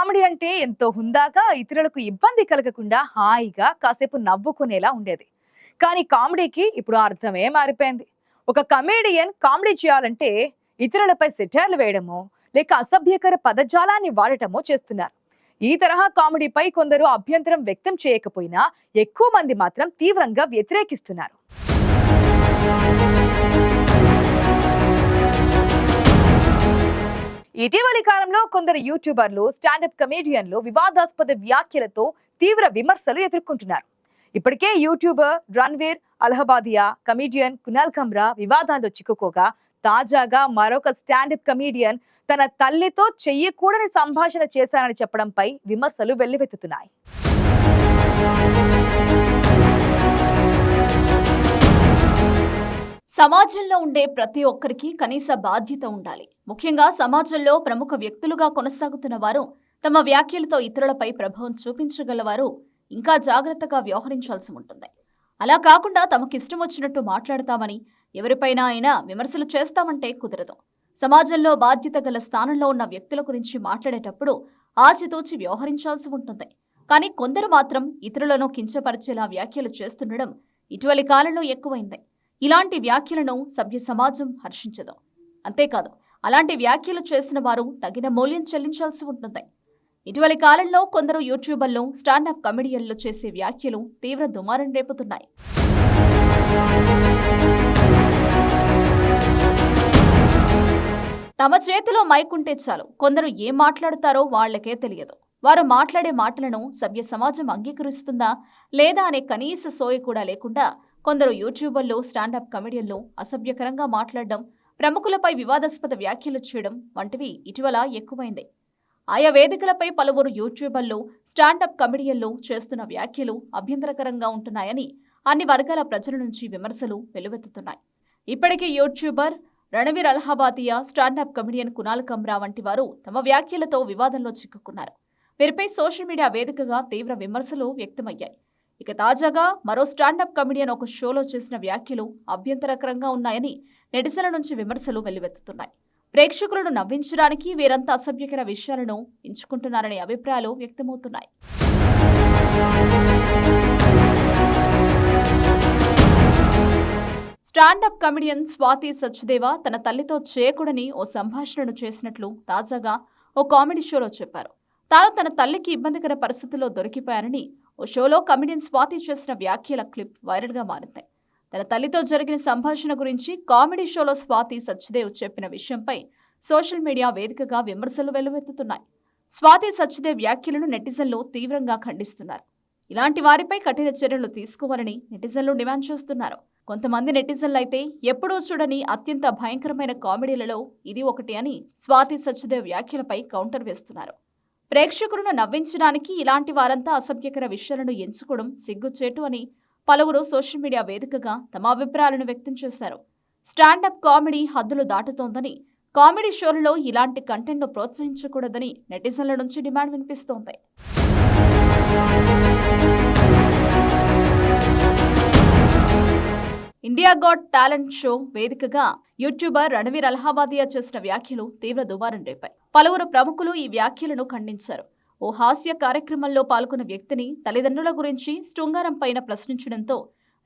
Comedy అంటే ఎంతో హుందాగా ఇతరులకు ఇబ్బంది కలగకుండా హాయిగా కాసేపు నవ్వుకునేలా ఉండేది. కానీ కామెడీకి ఇప్పుడు అర్థమే మారిపోయింది. ఒక కమేడియన్ కామెడీ చేయాలంటే ఇతరులపై సెటైర్లు వేయడమో లేక అసభ్యకర పదజాలాన్ని వాడటమో చేస్తున్నారు. ఈ తరహా కామెడీపై కొందరు అభ్యంతరం వ్యక్తం చేయకపోయినా ఎక్కువ మంది మాత్రం తీవ్రంగా వ్యతిరేకిస్తున్నారు. ఇటీవలి కాలంలో కొందరు యూట్యూబర్లు స్టాండప్ కమేడియన్లు వివాదాస్పద వ్యాఖ్యలతో తీవ్ర విమర్శలు ఎదుర్కొంటున్నారు. ఇప్పటికే యూట్యూబర్ రణ్వీర్ అలహబాదియా కమీడియన్ కునాల్ కమ్రా వివాదాల్లో చిక్కుకోగా తాజాగా మరొక స్టాండప్ కమీడియన్ తన తల్లితో చెయ్యకూడని సంభాషణ చేశారని చెప్పడంపై విమర్శలు వెల్లువెత్తుతున్నాయి. సమాజంలో ఉండే ప్రతి ఒక్కరికి కనీస బాధ్యత ఉండాలి. ముఖ్యంగా సమాజంలో ప్రముఖ వ్యక్తులుగా కొనసాగుతున్న వారు తమ వ్యాఖ్యలతో ఇతరులపై ప్రభావం చూపించగలవారు ఇంకా జాగ్రత్తగా వ్యవహరించాల్సి ఉంటుంది. అలా కాకుండా తమకిష్టం వచ్చినట్టు మాట్లాడతామని ఎవరిపైనా అయినా విమర్శలు చేస్తామంటే కుదరదు. సమాజంలో బాధ్యత గల స్థానంలో ఉన్న వ్యక్తుల గురించి మాట్లాడేటప్పుడు ఆచితూచి వ్యవహరించాల్సి ఉంటుంది. కానీ కొందరు మాత్రం ఇతరులను కించపరిచేలా వ్యాఖ్యలు చేస్తుండడం ఇటీవలి కాలంలో ఎక్కువైంది. ఇలాంటి వ్యాఖ్యలను సభ్య సమాజం హర్షించదు. అంతేకాదు అలాంటి వ్యాఖ్యలు చేసిన వారు తగిన మూల్యం చెల్లించాల్సి ఉంటుంది. ఇటీవలి కాలంలో కొందరు యూట్యూబర్లు స్టాండప్ కమెడియన్లు చేసే వ్యాఖ్యలు తీవ్ర దుమారం రేపుతున్నాయి. తమ చేతిలో మైక్ ఉంటే చాలు కొందరు ఏం మాట్లాడతారో వాళ్ళకే తెలియదు. వారు మాట్లాడే మాటలను సభ్య సమాజం అంగీకరిస్తుందా లేదా అనే కనీస సోయ కూడా లేకుండా కొందరు యూట్యూబర్లు స్టాండప్ కమెడియన్లు అసభ్యకరంగా మాట్లాడడం ప్రముఖులపై వివాదాస్పద వ్యాఖ్యలు చేయడం వంటివి ఇటీవల ఎక్కువైంది. ఆయా వేదికలపై పలువురు యూట్యూబర్లు స్టాండప్ కమెడియన్లు చేస్తున్న వ్యాఖ్యలు అభ్యంతరకరంగా ఉంటున్నాయని అన్ని వర్గాల ప్రజల నుంచి విమర్శలు వెలువెత్తుతున్నాయి. ఇప్పటికే YouTuber Ranveer Allahbadia stand up comedian Kunal Kamra వంటి వారు తమ వ్యాఖ్యలతో వివాదంలో చిక్కుకున్నారు. వీరిపై సోషల్ మీడియా వేదికగా తీవ్ర విమర్శలు వ్యక్తమయ్యాయి. ఇక తాజాగా మరో స్టాండప్ కమెడియన్ ఒక షోలో చేసిన వ్యాఖ్యలు అభ్యంతరకరంగా ఉన్నాయని నెటిజన్ల నుంచి విమర్శలు వెల్లువెత్తుతున్నాయి. ప్రేక్షకులను నవ్వించడానికి వీరంతా అసభ్యకర విషయాలను ఎంచుకుంటున్నారనే అభిప్రాయాలు వ్యక్తమవుతున్నాయి. స్టాండప్ కమెడియన్ స్వాతి సచ్దేవ తన తల్లితో చేయకూడని ఓ సంభాషణను చేసినట్లు తాజాగా ఓ కామెడీ షోలో చెప్పారు. తాను తన తల్లికి ఇబ్బందికర పరిస్థితుల్లో దొరికిపోయారని ఓ షోలో కమెడియన్ స్వాతి చేసిన వ్యాఖ్యల క్లిప్ వైరల్గా మారింది. తన తల్లితో జరిగిన సంభాషణ గురించి కామెడీ షోలో స్వాతి సచ్దేవ్ చెప్పిన విషయంపై సోషల్ మీడియా వేదికగా విమర్శలు వెల్లువెత్తుతున్నాయి. స్వాతి సచ్దేవ్ వ్యాఖ్యలను నెటిజన్లు తీవ్రంగా ఖండిస్తున్నారు. ఇలాంటి వారిపై కఠిన చర్యలు తీసుకోవాలని నెటిజన్లు డిమాండ్ చేస్తున్నారు. కొంతమంది నెటిజన్లు అయితే ఎప్పుడూ చూడని అత్యంత భయంకరమైన కామెడీలలో ఇది ఒకటి అని స్వాతి సచ్దేవ్ వ్యాఖ్యలపై కౌంటర్ వేస్తున్నారు. ప్రేక్షకులను నవ్వించడానికి ఇలాంటి వారంతా అసభ్యకర విషయాలను ఎంచుకోవడం సిగ్గుచేటు అని పలువురు సోషల్ మీడియా వేదికగా తమ అభిప్రాయాలను వ్యక్తం చేశారు. స్టాండప్ కామెడీ హద్దులు దాటుతోందని కామెడీ షోలలో ఇలాంటి కంటెంట్ను ప్రోత్సహించకూడదని నెటిజన్ల నుంచి డిమాండ్ వినిపిస్తోంది. ఇండియా గాట్ టాలెంట్ షో వేదికగా యూట్యూబర్ రణవీర్ అలహాబాదియా చేసిన వ్యాఖ్యలు తీవ్ర దుమారం రేపాయి. పలువురు ప్రముఖులు ఈ వ్యాఖ్యలను ఖండించారు. ఓ హాస్య కార్యక్రమంలో పాల్గొన్న వ్యక్తిని తల్లిదండ్రుల గురించి శృంగారం పైన ప్రశ్నించడంతో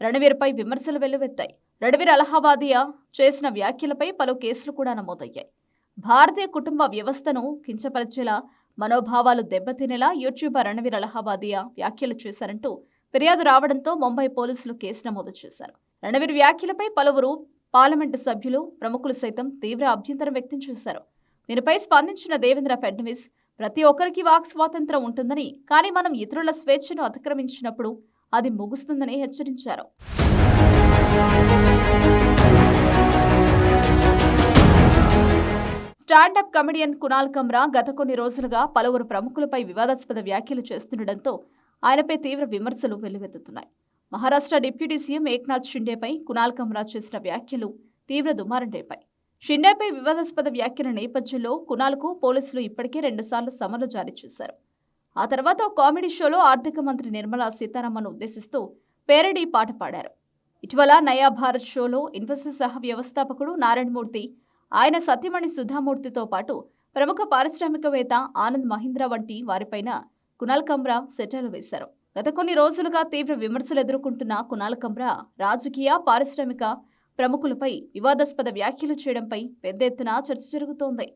రణవీర్పై విమర్శలు వెల్లువెత్తాయి. రణవీర్ అలహాబాదియా చేసిన వ్యాఖ్యలపై పలు కేసులు కూడా నమోదయ్యాయి. భారతీయ కుటుంబ వ్యవస్థను కించపరిచేలా మనోభావాలు దెబ్బతినేలా యూట్యూబర్ రణవీర్ అలహాబాదియా వ్యాఖ్యలు చేశారంటూ ఫిర్యాదు రావడంతో ముంబై పోలీసులు కేసు నమోదు చేశారు. రణవీర్ వ్యాఖ్యలపై పలువురు పార్లమెంటు సభ్యులు ప్రముఖులు సైతం తీవ్ర అభ్యంతరం వ్యక్తం చేశారు. దీనిపై స్పందించిన దేవేంద్ర ఫడ్నవీస్ ప్రతి ఒక్కరికి వాక్ స్వాతంత్రం ఉంటుందని కానీ మనం ఇతరుల స్వేచ్ఛను అతిక్రమించినప్పుడు అది ముగుస్తుందని హెచ్చరించారు. స్టాండప్ కమెడియన్ కునాల్ కమ్రా గత కొన్ని రోజులుగా పలువురు ప్రముఖులపై వివాదాస్పద వ్యాఖ్యలు చేస్తుండటంతో ఆయనపై తీవ్ర విమర్శలు వెల్లువెత్తుతున్నాయి. మహారాష్ట్ర డిప్యూటీ సీఎం ఏక్నాథ్ షిండేపై కునాల్ కమ్రా చేసిన వ్యాఖ్యలు తీవ్ర దుమారం రేపాయి షిండేపై వివాదాస్పద వ్యాఖ్యల నేపథ్యంలో కునాల్కు పోలీసులు ఇప్పటికే రెండుసార్లు సమన్లు జారీ చేశారు. ఆ తర్వాత ఓ కామెడీ షోలో ఆర్థిక మంత్రి నిర్మలా సీతారామన్ ఉద్దేశిస్తూ పేరడీ పాట పాడారు. ఇటీవల నయా భారత్ షోలో ఇన్ఫోసిస్ సహ వ్యవస్థాపకుడు నారాయణమూర్తి ఆయన సత్యమణి సుధామూర్తితో పాటు ప్రముఖ పారిశ్రామికవేత్త ఆనంద్ మహీంద్ర వంటి వారిపైన కునాల్ కమ్రా సెటర్లు వేశారు. గత కొన్ని రోజులుగా తీవ్ర విమర్శలు ఎదుర్కొంటున్న కునాల కమ్రా రాజకీయ పారిశ్రామిక ప్రముఖులపై వివాదాస్పద వ్యాఖ్యలు చేయడంపై పెద్ద ఎత్తున చర్చ జరుగుతోంది.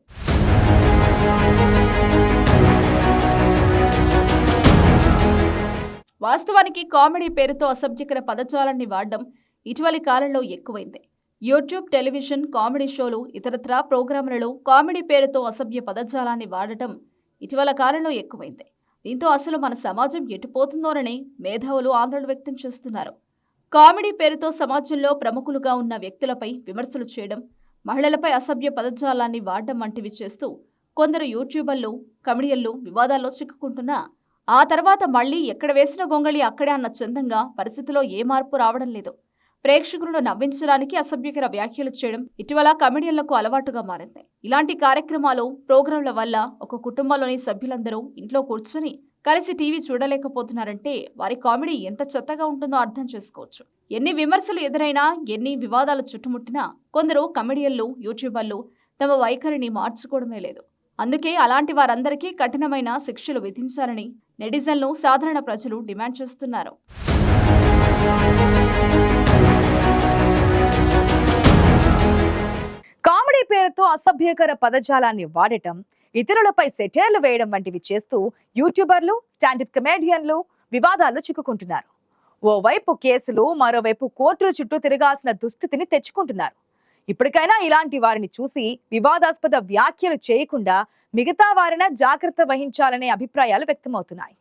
వాస్తవానికి కామెడీ పేరుతో అసభ్యకర పదజాలాన్ని వాడడం ఇటీవలి కాలంలో ఎక్కువైంది. యూట్యూబ్ టెలివిజన్ కామెడీ షోలు ఇతరత్రా ప్రోగ్రాములలో కామెడీ పేరుతో అసభ్య పదజాలాన్ని వాడటం ఇటీవల కాలంలో ఎక్కువైంది. దీంతో అసలు మన సమాజం ఎటుపోతుందోనని మేధావులు ఆందోళన వ్యక్తం చేస్తున్నారు. కామెడీ పేరుతో సమాజంలో ప్రముఖులుగా ఉన్న వ్యక్తులపై విమర్శలు చేయడం మహిళలపై అసభ్య పదజాలాన్ని వాడడం వంటివి చేస్తూ కొందరు యూట్యూబర్లు కమెడియన్లు వివాదాల్లో చిక్కుకుంటున్నా ఆ తర్వాత మళ్ళీ ఎక్కడ వేసిన గొంగళి అక్కడే అన్న చందంగా పరిస్థితిలో ఏ మార్పు రావడం లేదు. ప్రేక్షకులను నవ్వించడానికి అసభ్యకర వ్యాఖ్యలు చేయడం ఇటీవల కమెడియన్లకు అలవాటుగా మారింది. ఇలాంటి కార్యక్రమాలు ప్రోగ్రాంల వల్ల ఒక కుటుంబంలోని సభ్యులందరూ ఇంట్లో కూర్చొని కలిసి టీవీ చూడలేకపోతున్నారంటే వారి కామెడీ ఎంత చెత్తగా ఉంటుందో అర్థం చేసుకోవచ్చు. ఎన్ని విమర్శలు ఎదురైనా ఎన్ని వివాదాలు చుట్టుముట్టినా కొందరు కమెడియన్లు యూట్యూబర్లు తమ వైఖరిని మార్చుకోవడమే లేదు. అందుకే అలాంటి వారందరికీ కఠినమైన శిక్షలు విధించాలని నెటిజన్లు సాధారణ ప్రజలు డిమాండ్ చేస్తున్నారు. పేరుతో అసభ్యకర పదజాలాన్ని వాడటం ఇతరులపై సెటైర్లు వేయడం వంటివి చేస్తూ యూట్యూబర్లు స్టాండప్ కమేడియన్లు వివాదాల్లో చిక్కుకుంటున్నారు. ఓవైపు కేసులు మరోవైపు కోర్టుల చుట్టూ తిరగాల్సిన దుస్థితిని తెచ్చుకుంటున్నారు. ఇప్పటికైనా ఇలాంటి వారిని చూసి వివాదాస్పద వ్యాఖ్యలు చేయకుండా మిగతా వారిన జాగ్రత్త వహించాలనే అభిప్రాయాలు వ్యక్తమవుతున్నాయి.